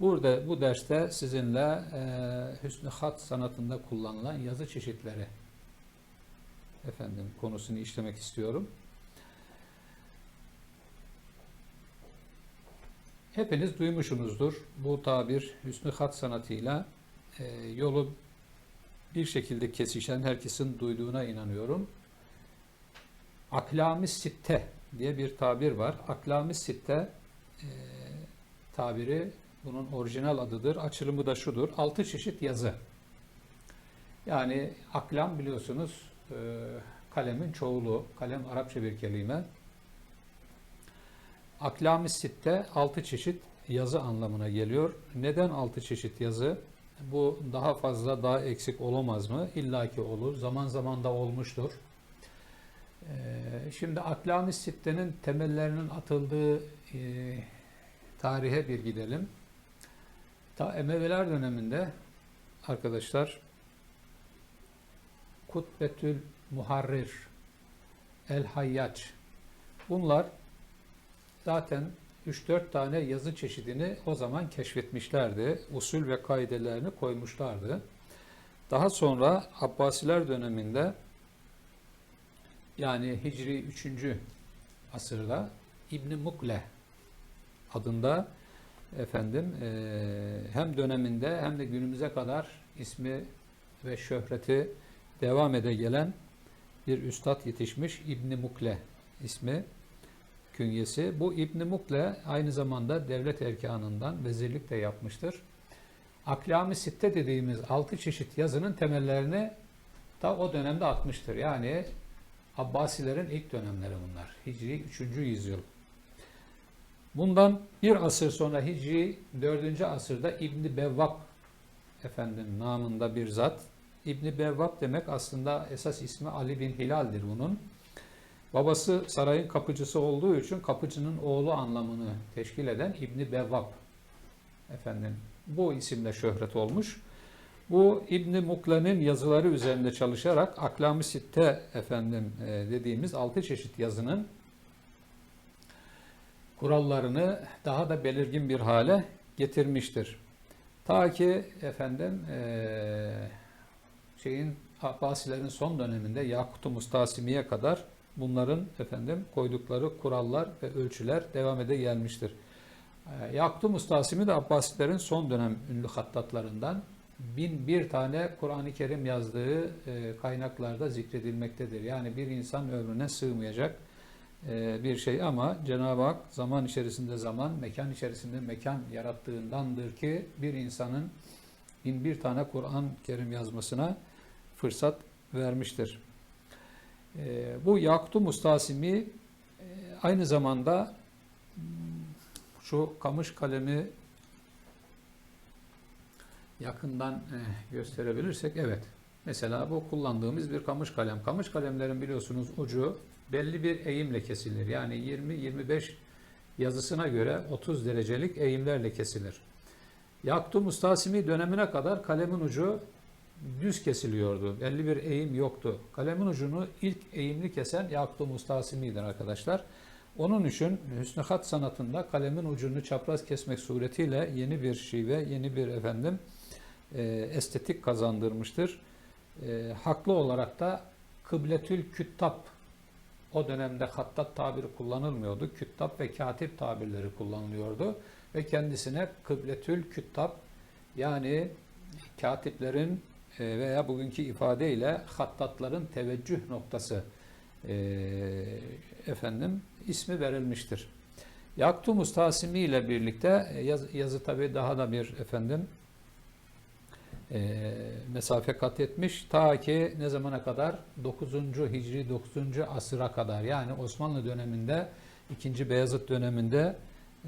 Burada bu derste sizinle e, hüsnü hat sanatında kullanılan yazı çeşitleri efendim konusunu işlemek istiyorum. Hepiniz duymuşsunuzdur. Bu tabir hüsnü hat sanatıyla e, yolu bir şekilde kesişen herkesin duyduğuna inanıyorum. Aklami sitte diye bir tabir var. Aklami sitte e, tabiri bunun orijinal adıdır. Açılımı da şudur. Altı çeşit yazı. Yani aklam biliyorsunuz e, kalemin çoğulu. Kalem Arapça bir kelime. Aklam-ı sitte altı çeşit yazı anlamına geliyor. Neden altı çeşit yazı? Bu daha fazla daha eksik olamaz mı? İlla ki olur. Zaman zaman da olmuştur. Ee, Şimdi Aklam-ı Sitte'nin temellerinin atıldığı e, tarihe bir gidelim. Ta Emeviler döneminde arkadaşlar Kutbetül Muharrir, El Hayyaç bunlar zaten 3-4 tane yazı çeşidini o zaman keşfetmişlerdi. Usul ve kaidelerini koymuşlardı. Daha sonra Abbasiler döneminde yani Hicri 3. asırda İbn Mukle adında efendim eee, hem döneminde hem de günümüze kadar ismi ve şöhreti devam ede gelen bir üstad yetişmiş İbn Mukle ismi künyesi. Bu İbn Mukle aynı zamanda devlet erkanından vezirlik de yapmıştır. Aklami Sitte dediğimiz altı çeşit yazının temellerini da o dönemde atmıştır. Yani Abbasilerin ilk dönemleri bunlar. Hicri 3. yüzyıl. Bundan bir asır sonra Hicri 4. asırda İbni Bevvab efendim namında bir zat. İbni Bevvab demek aslında esas ismi Ali bin Hilal'dir bunun. Babası sarayın kapıcısı olduğu için kapıcının oğlu anlamını teşkil eden İbni Bevvab efendim bu isimle şöhret olmuş. Bu İbn Mukle'nin yazıları üzerinde çalışarak Aklam-ı Sitte efendim e, dediğimiz altı çeşit yazının kurallarını daha da belirgin bir hale getirmiştir. Ta ki efendim e, şeyin Abbasilerin son döneminde Yakut-u Mustasimi'ye kadar bunların efendim koydukları kurallar ve ölçüler devam ede gelmiştir. E, Yakut-u Mustasimi de Abbasilerin son dönem ünlü hattatlarından bin bir tane Kur'an-ı Kerim yazdığı e, kaynaklarda zikredilmektedir. Yani bir insan ömrüne sığmayacak bir şey ama Cenab-ı Hak zaman içerisinde zaman, mekan içerisinde mekan yarattığındandır ki bir insanın bin bir tane Kur'an-ı Kerim yazmasına fırsat vermiştir. E, bu Yakut-u Mustasimi e, aynı zamanda hmm, şu kamış kalemi yakından gösterebilirsek evet. Mesela bu kullandığımız bir kamış kalem. Kamış kalemlerin biliyorsunuz ucu belli bir eğimle kesilir. Yani 20-25 yazısına göre 30 derecelik eğimlerle kesilir. Yaktu Mustasimi dönemine kadar kalemin ucu düz kesiliyordu. Belli bir eğim yoktu. Kalemin ucunu ilk eğimli kesen Yaktu Mustasimi'dir arkadaşlar. Onun için hüsnü hat sanatında kalemin ucunu çapraz kesmek suretiyle yeni bir şive, yeni bir efendim e, estetik kazandırmıştır. E, haklı olarak da kıbletül küttab o dönemde hattat tabiri kullanılmıyordu. Küttab ve katip tabirleri kullanılıyordu ve kendisine kıbletül küttab yani katiplerin e, veya bugünkü ifadeyle hattatların teveccüh noktası e, efendim ismi verilmiştir. Yaktu Mustasimi ile birlikte e, yaz, yazı tabi daha da bir efendim e, mesafe kat etmiş. Ta ki ne zamana kadar? 9. Hicri 9. asıra kadar yani Osmanlı döneminde 2. Beyazıt döneminde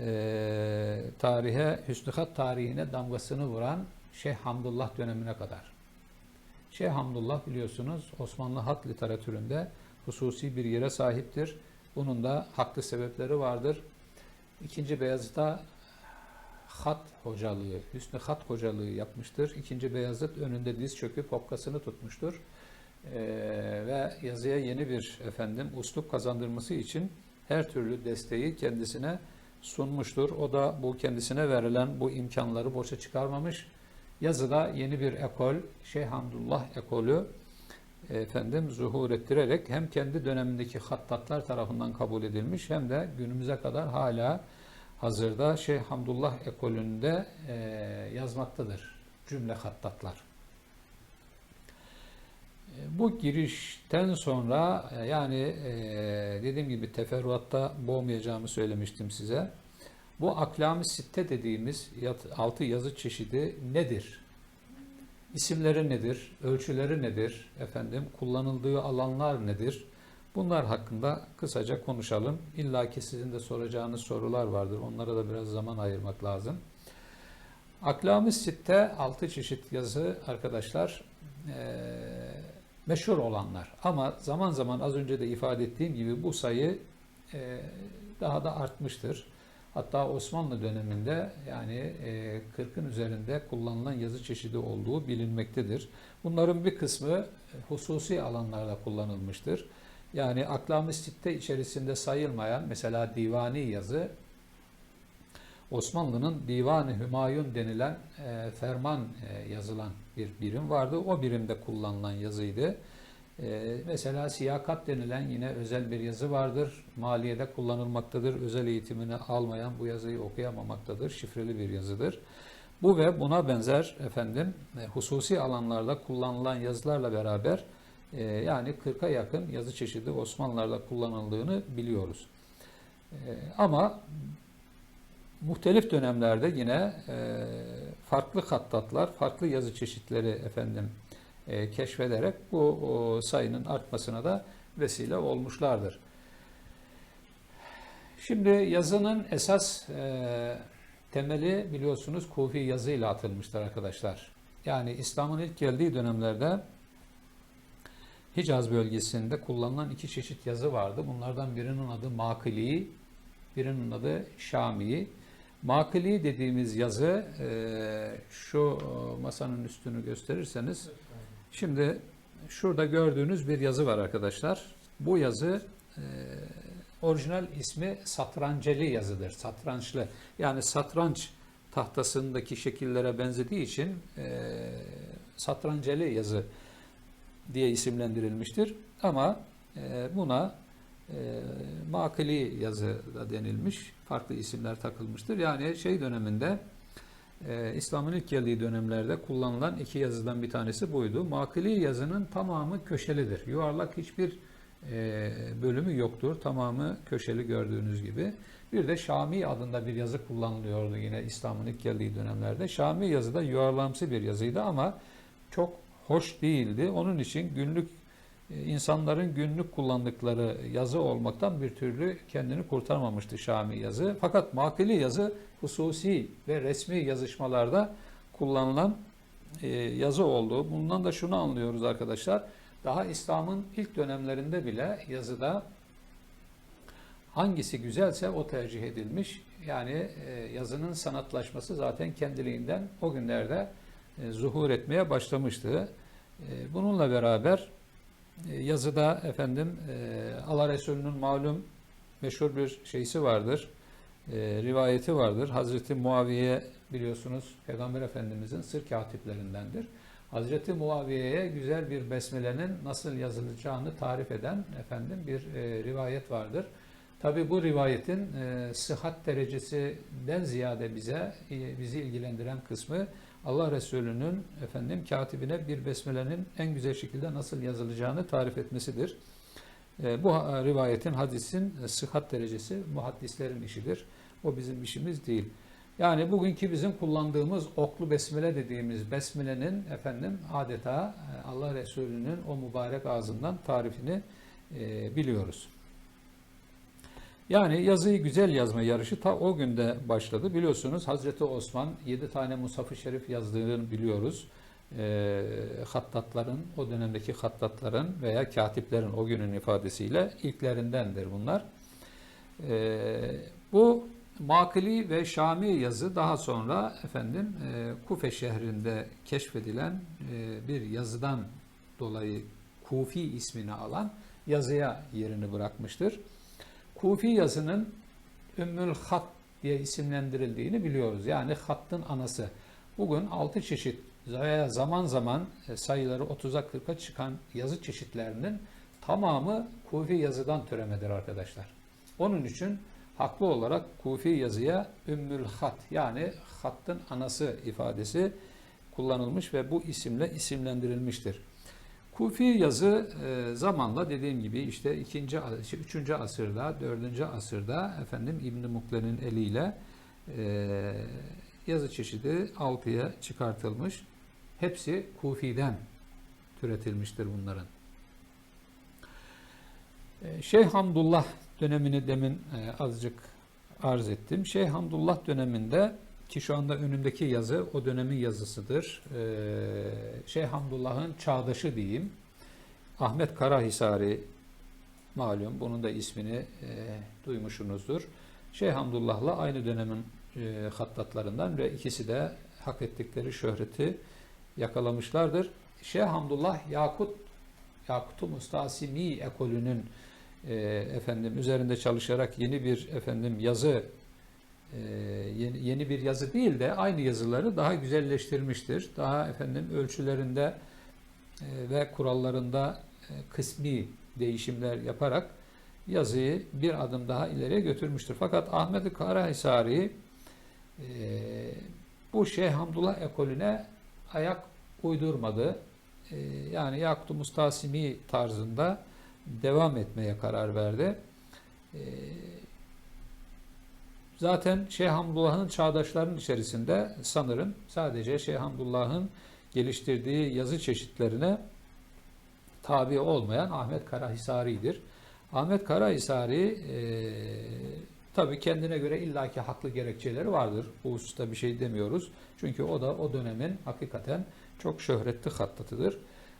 e, tarihe, Hüsnü Hat tarihine damgasını vuran Şeyh Hamdullah dönemine kadar. Şeyh Hamdullah biliyorsunuz Osmanlı hat literatüründe hususi bir yere sahiptir. Bunun da haklı sebepleri vardır. İkinci Beyazıt'a hat hocalığı, Hüsnü hat hocalığı yapmıştır. İkinci Beyazıt önünde diz çöküp hokkasını tutmuştur. Ee, ve yazıya yeni bir efendim uslup kazandırması için her türlü desteği kendisine sunmuştur. O da bu kendisine verilen bu imkanları boşa çıkarmamış. Yazıda yeni bir ekol, Şeyh Hamdullah ekolü efendim zuhur ettirerek hem kendi dönemindeki hattatlar tarafından kabul edilmiş hem de günümüze kadar hala hazırda Şeyh Hamdullah ekolünde e, yazmaktadır cümle hattatlar. E, Bu girişten sonra e, yani e, dediğim gibi teferruatta boğmayacağımı söylemiştim size. Bu aklam-ı sitte dediğimiz altı yazı çeşidi nedir? İsimleri nedir? Ölçüleri nedir? Efendim kullanıldığı alanlar nedir? Bunlar hakkında kısaca konuşalım. İlla ki sizin de soracağınız sorular vardır. Onlara da biraz zaman ayırmak lazım. Aklam-ı Sitte 6 çeşit yazı arkadaşlar eee, meşhur olanlar. Ama zaman zaman az önce de ifade ettiğim gibi bu sayı eee, daha da artmıştır. Hatta Osmanlı döneminde yani eee, 40'ın üzerinde kullanılan yazı çeşidi olduğu bilinmektedir. Bunların bir kısmı e, hususi alanlarda kullanılmıştır. Yani aklam-ı sitte içerisinde sayılmayan mesela divani yazı Osmanlı'nın Divan-ı Hümayun denilen e, ferman e, yazılan bir birim vardı. O birimde kullanılan yazıydı. E, mesela siyakat denilen yine özel bir yazı vardır. Maliyede kullanılmaktadır. Özel eğitimini almayan bu yazıyı okuyamamaktadır. Şifreli bir yazıdır. Bu ve buna benzer efendim e, hususi alanlarda kullanılan yazılarla beraber yani 40'a yakın yazı çeşidi Osmanlılar'da kullanıldığını biliyoruz. E, ama muhtelif dönemlerde yine e, farklı hattatlar, farklı yazı çeşitleri efendim e, keşfederek bu sayının artmasına da vesile olmuşlardır. Şimdi yazının esas e, temeli biliyorsunuz Kufi yazıyla atılmıştır arkadaşlar. Yani İslam'ın ilk geldiği dönemlerde Hicaz bölgesinde kullanılan iki çeşit yazı vardı. Bunlardan birinin adı Makili, birinin adı Şamii. Makili dediğimiz yazı e, şu e, masanın üstünü gösterirseniz şimdi şurada gördüğünüz bir yazı var arkadaşlar. Bu yazı e, orijinal ismi satranceli yazıdır. Satrançlı. Yani satranç tahtasındaki şekillere benzediği için satranceli yazı diye isimlendirilmiştir. Ama e, buna e, makili yazı da denilmiş. Farklı isimler takılmıştır. Yani şey döneminde e, İslam'ın ilk geldiği dönemlerde kullanılan iki yazıdan bir tanesi buydu. Makili yazının tamamı köşelidir. Yuvarlak hiçbir e, bölümü yoktur. Tamamı köşeli gördüğünüz gibi. Bir de Şami adında bir yazı kullanılıyordu yine İslam'ın ilk geldiği dönemlerde. Şami yazı da yuvarlamsı bir yazıydı ama çok hoş değildi. Onun için günlük e, insanların günlük kullandıkları yazı olmaktan bir türlü kendini kurtarmamıştı Şami yazı. Fakat makili yazı hususi ve resmi yazışmalarda kullanılan e, yazı oldu. Bundan da şunu anlıyoruz arkadaşlar. Daha İslam'ın ilk dönemlerinde bile yazıda hangisi güzelse o tercih edilmiş. Yani e, yazının sanatlaşması zaten kendiliğinden o günlerde zuhur etmeye başlamıştı. E, bununla beraber e, yazıda efendim e, Allah Resulü'nün malum meşhur bir şeysi vardır. E, rivayeti vardır. Hazreti Muaviye biliyorsunuz Peygamber Efendimizin sır katiplerindendir. Hazreti Muaviye'ye güzel bir besmelenin nasıl yazılacağını tarif eden efendim bir e, rivayet vardır. Tabi bu rivayetin e, sıhhat derecesinden ziyade bize e, bizi ilgilendiren kısmı Allah Resulü'nün efendim katibine bir besmelenin en güzel şekilde nasıl yazılacağını tarif etmesidir. E, bu ha- rivayetin, hadisin e, sıhhat derecesi muhaddislerin işidir. O bizim işimiz değil. Yani bugünkü bizim kullandığımız oklu besmele dediğimiz besmelenin efendim adeta e, Allah Resulü'nün o mübarek ağzından tarifini e, biliyoruz. Yani yazıyı güzel yazma yarışı ta o günde başladı. Biliyorsunuz Hazreti Osman 7 tane Musaf-ı Şerif yazdığını biliyoruz. E, hattatların, o dönemdeki hattatların veya katiplerin o günün ifadesiyle ilklerindendir bunlar. E, bu Makili ve Şami yazı daha sonra efendim e, Kufe şehrinde keşfedilen e, bir yazıdan dolayı Kufi ismini alan yazıya yerini bırakmıştır. Kufi yazının Ümmül Hat diye isimlendirildiğini biliyoruz. Yani hattın anası. Bugün 6 çeşit veya zaman zaman e, sayıları 30'a 40'a çıkan yazı çeşitlerinin tamamı Kufi yazıdan türemedir arkadaşlar. Onun için haklı olarak Kufi yazıya Ümmül Hat yani hattın anası ifadesi kullanılmış ve bu isimle isimlendirilmiştir. Kufi yazı e, zamanla dediğim gibi işte 2. 3. asırda, 4. asırda efendim İbn Mukle'nin eliyle e, yazı çeşidi altıya çıkartılmış. Hepsi Kufi'den türetilmiştir bunların. E, Şeyh Hamdullah dönemini demin e, azıcık arz ettim. Şeyh Hamdullah döneminde ki şu anda önümdeki yazı o dönemin yazısıdır. E, Şeyh Hamdullah'ın çağdaşı diyeyim. Ahmet Karahisari malum bunun da ismini e, duymuşsunuzdur. Şeyh Hamdullah'la aynı dönemin e, hattatlarından ve ikisi de hak ettikleri şöhreti yakalamışlardır. Şeyh Hamdullah Yakut Yakut-u Mustasimi ekolünün e, efendim üzerinde çalışarak yeni bir efendim yazı yeni, yeni bir yazı değil de aynı yazıları daha güzelleştirmiştir. Daha efendim ölçülerinde e, ve kurallarında e, kısmi değişimler yaparak yazıyı bir adım daha ileriye götürmüştür. Fakat Ahmet Karahisari e, bu Şeyh Hamdullah ekolüne ayak uydurmadı. Yani Yakut-u Mustasimi tarzında devam etmeye karar verdi. E, zaten Şeyh Hamdullah'ın çağdaşlarının içerisinde sanırım sadece Şeyh Hamdullah'ın geliştirdiği yazı çeşitlerine tabi olmayan Ahmet Karahisari'dir. Ahmet Karahisari e, tabi kendine göre illaki haklı gerekçeleri vardır. Bu hususta bir şey demiyoruz. Çünkü o da o dönemin hakikaten çok şöhretli hattatıdır.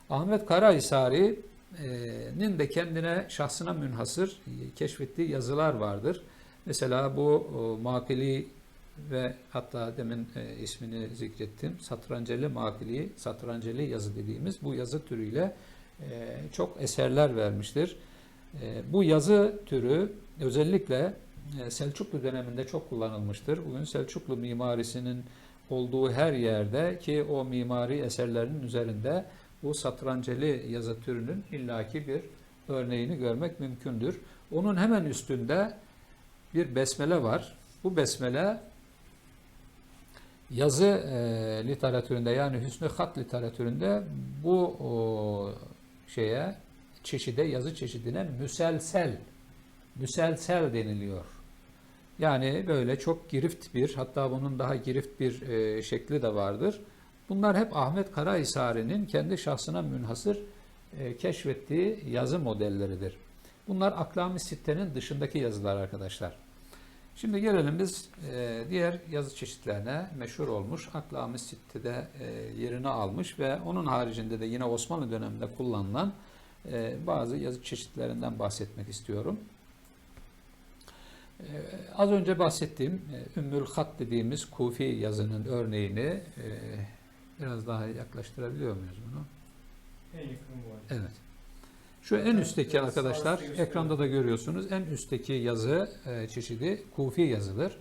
Ahmet Karahisari'nin de kendine şahsına münhasır keşfettiği yazılar vardır. Mesela bu Makili ve hatta demin e, ismini zikrettim. Satranceli Makili, Satranceli yazı dediğimiz bu yazı türüyle e, çok eserler vermiştir. E, bu yazı türü özellikle e, Selçuklu döneminde çok kullanılmıştır. Bugün Selçuklu mimarisinin olduğu her yerde ki o mimari eserlerinin üzerinde bu satranceli yazı türünün illaki bir örneğini görmek mümkündür. Onun hemen üstünde bir besmele var. Bu besmele yazı e, literatüründe yani hüsnü hat literatüründe bu o, şeye çeşide yazı çeşidine müselsel müselsel deniliyor. Yani böyle çok girift bir hatta bunun daha girift bir e, şekli de vardır. Bunlar hep Ahmet Karahisari'nin kendi şahsına münhasır e, keşfettiği yazı modelleridir. Bunlar Aklami Sitte'nin dışındaki yazılar arkadaşlar. Şimdi gelelim biz e, diğer yazı çeşitlerine meşhur olmuş Aklami Sitte'de e, yerini almış ve onun haricinde de yine Osmanlı döneminde kullanılan e, bazı yazı çeşitlerinden bahsetmek istiyorum. Az önce bahsettiğim e, Ümmül Hat dediğimiz Kufi yazının örneğini e, biraz daha yaklaştırabiliyor muyuz bunu? En yakın bu. Evet. Şu en üstteki arkadaşlar ekranda da görüyorsunuz. En üstteki yazı e, çeşidi Kufi yazıdır.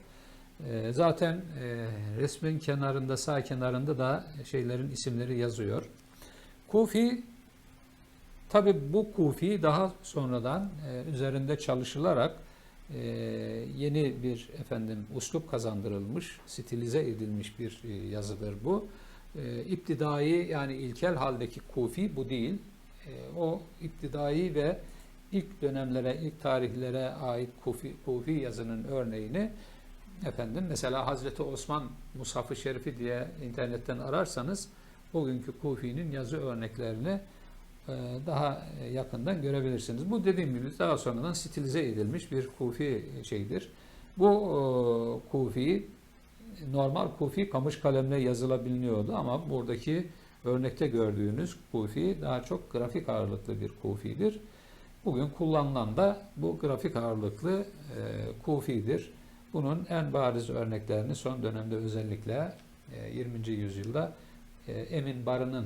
E, zaten e, resmin kenarında sağ kenarında da şeylerin isimleri yazıyor. Kufi tabi bu Kufi daha sonradan üzerinde çalışılarak yeni bir efendim uslup kazandırılmış, stilize edilmiş bir yazıdır bu. E, yani ilkel haldeki Kufi bu değil. E, o iptidai ve ilk dönemlere, ilk tarihlere ait Kufi, Kufi yazının örneğini efendim mesela Hazreti Osman Mushaf-ı Şerifi diye internetten ararsanız bugünkü Kufi'nin yazı örneklerini e, daha yakından görebilirsiniz. Bu dediğim gibi daha sonradan stilize edilmiş bir Kufi şeydir. Bu e, Kufi normal Kufi kamış kalemle yazılabiliyordu ama buradaki örnekte gördüğünüz kufi daha çok grafik ağırlıklı bir kufidir. Bugün kullanılan da bu grafik ağırlıklı e, kufidir. Bunun en bariz örneklerini son dönemde özellikle e, 20. yüzyılda e, Emin Barı'nın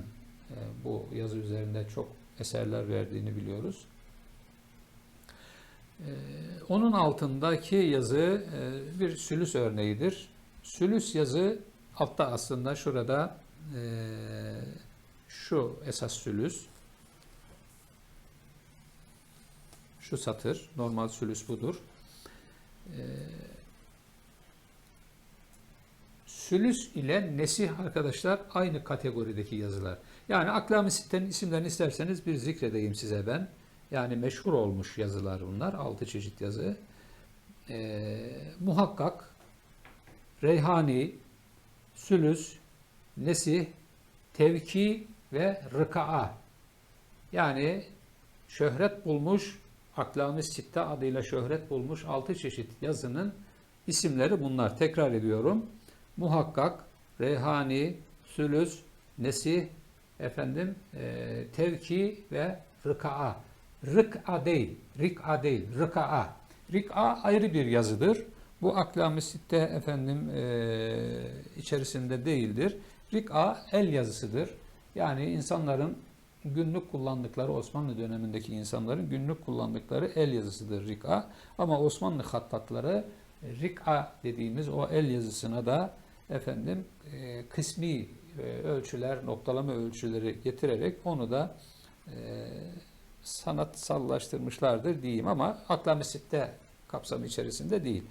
e, bu yazı üzerinde çok eserler verdiğini biliyoruz. Ee, onun altındaki yazı e, bir sülüs örneğidir. Sülüs yazı altta aslında şurada e, şu esas sülüs. Şu satır. Normal sülüs budur. Ee, sülüs ile nesih arkadaşlar aynı kategorideki yazılar. Yani Aklam-ı Sitte'nin isimlerini isterseniz bir zikredeyim size ben. Yani meşhur olmuş yazılar bunlar. Altı çeşit yazı. Ee, muhakkak, reyhani, sülüs, nesih, tevki ve rıka'a. Yani şöhret bulmuş, Aklam-ı Sitte adıyla şöhret bulmuş altı çeşit yazının isimleri bunlar. Tekrar ediyorum. Muhakkak, reyhani, sülüs, nesih, efendim, e, tevki ve rıka'a. Rık'a değil, rik'a değil, rıka'a. Rik'a ayrı bir yazıdır. Bu Aklam-ı Sitte efendim e, içerisinde değildir. Rik'a el yazısıdır. Yani insanların günlük kullandıkları Osmanlı dönemindeki insanların günlük kullandıkları el yazısıdır rik'a. Ama Osmanlı hattatları rik'a dediğimiz o el yazısına da efendim e, kısmi e, ölçüler, noktalama ölçüleri getirerek onu da e, sanatsallaştırmışlardır diyeyim ama Aklam-ı Sitte kapsamı içerisinde değil.